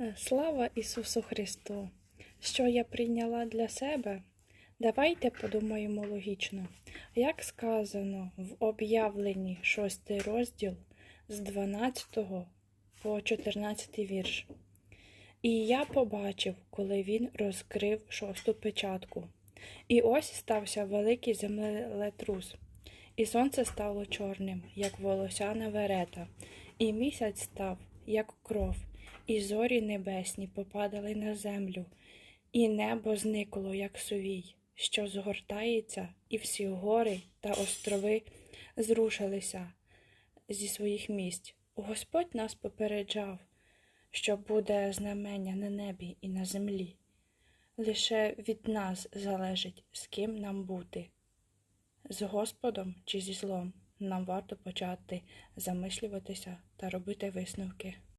Е, Слава Ісусу Христу! Що я прийняла для себе? Давайте подумаємо логічно. Як сказано в об'явленні 6 розділ з 12 по 14 вірш. І я побачив, коли він розкрив шосту печатку. І ось стався великий землетрус, і сонце стало чорним, як волосяна верета, і місяць став, як кров, і зорі небесні попадали на землю, і небо зникло, як сувій, що згортається, і всі гори та острови зрушилися зі своїх місць. Господь нас попереджав, що буде знамення на небі і на землі. Лише від нас залежить, з ким нам бути. З Господом чи зі злом нам варто почати замислюватися та робити висновки.